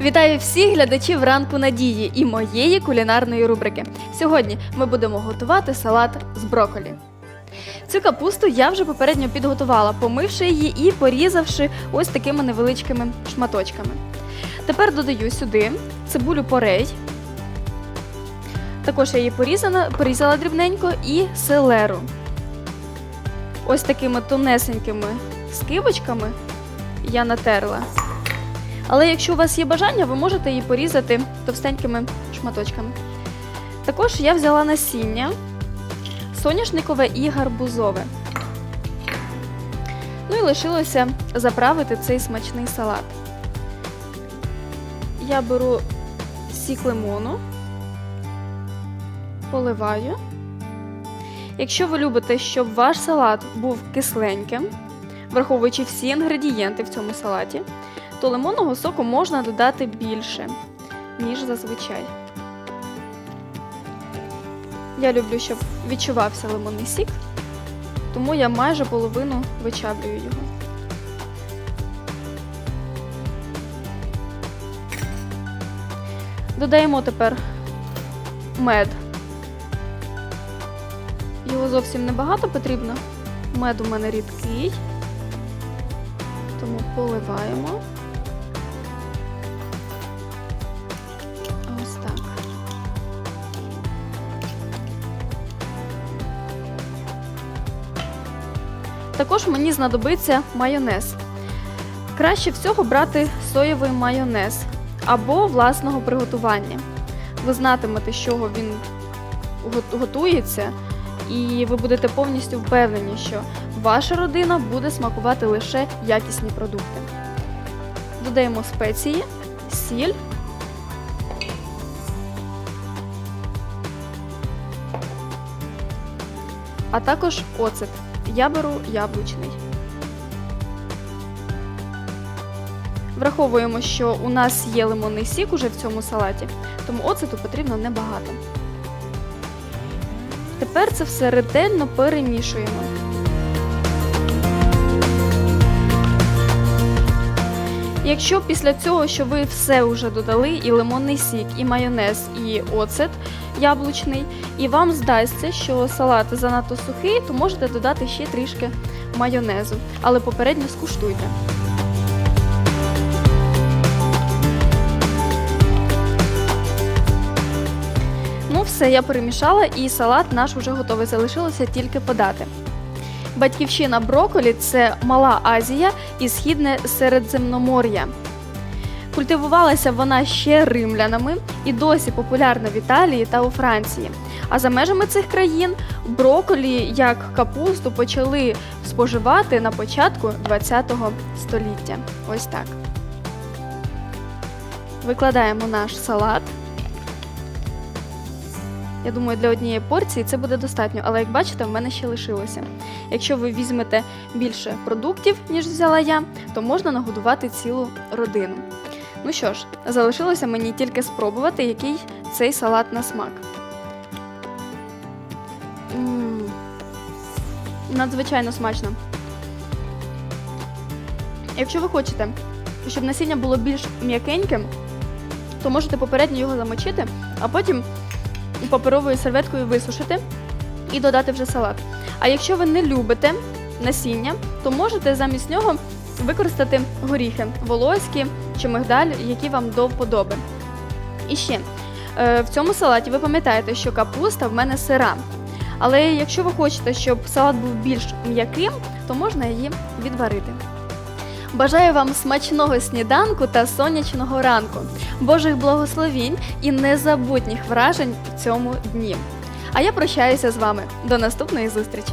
Вітаю всіх глядачів ранку надії і моєї кулінарної рубрики. Сьогодні ми будемо готувати салат з броколі. Цю капусту я вже попередньо підготувала, помивши її і порізавши ось такими невеличкими шматочками. Тепер додаю сюди цибулю порей. Також я її порізана, порізала дрібненько і селеру. Ось такими тонесенькими скибочками я натерла. Але якщо у вас є бажання, ви можете її порізати товстенькими шматочками. Також я взяла насіння соняшникове і гарбузове. Ну і лишилося заправити цей смачний салат. Я беру сік лимону, поливаю. Якщо ви любите, щоб ваш салат був кисленьким, враховуючи всі інгредієнти в цьому салаті, то лимонного соку можна додати більше, ніж зазвичай. Я люблю, щоб відчувався лимонний сік, тому я майже половину вичавлюю його. Додаємо тепер мед. Його зовсім небагато потрібно. Мед у мене рідкий, тому поливаємо. Також мені знадобиться майонез. Краще всього брати соєвий майонез або власного приготування. Ви знатимете, з чого він готується, і ви будете повністю впевнені, що ваша родина буде смакувати лише якісні продукти. Додаємо спеції, сіль. А також оцет. Я беру яблучний. Враховуємо, що у нас є лимонний сік уже в цьому салаті, тому оцету потрібно небагато. Тепер це все ретельно перемішуємо. Якщо після цього, що ви все вже додали, і лимонний сік, і майонез, і оцет яблучний, і вам здасться, що салат занадто сухий, то можете додати ще трішки майонезу, але попередньо скуштуйте. Ну, все, я перемішала, і салат наш вже готовий. Залишилося тільки подати. Батьківщина броколі це Мала Азія і Східне Середземномор'я. Культивувалася вона ще римлянами і досі популярна в Італії та у Франції. А за межами цих країн броколі як капусту почали споживати на початку ХХ століття. Ось так. Викладаємо наш салат. Я думаю, для однієї порції це буде достатньо, але як бачите, в мене ще лишилося. Якщо ви візьмете більше продуктів, ніж взяла я, то можна нагодувати цілу родину. Ну що ж, залишилося мені тільки спробувати, який цей салат на смак. Надзвичайно смачно. Якщо ви хочете, щоб насіння було більш м'якеньким, то можете попередньо його замочити, а потім паперовою серветкою висушити і додати вже салат. А якщо ви не любите насіння, то можете замість нього використати горіхи волоські чи мигдаль, які вам до вподоби. І ще е, в цьому салаті ви пам'ятаєте, що капуста в мене сира. Але якщо ви хочете, щоб салат був більш м'яким, то можна її відварити. Бажаю вам смачного сніданку та сонячного ранку, Божих благословінь і незабутніх вражень в цьому дні. А я прощаюся з вами. До наступної зустрічі!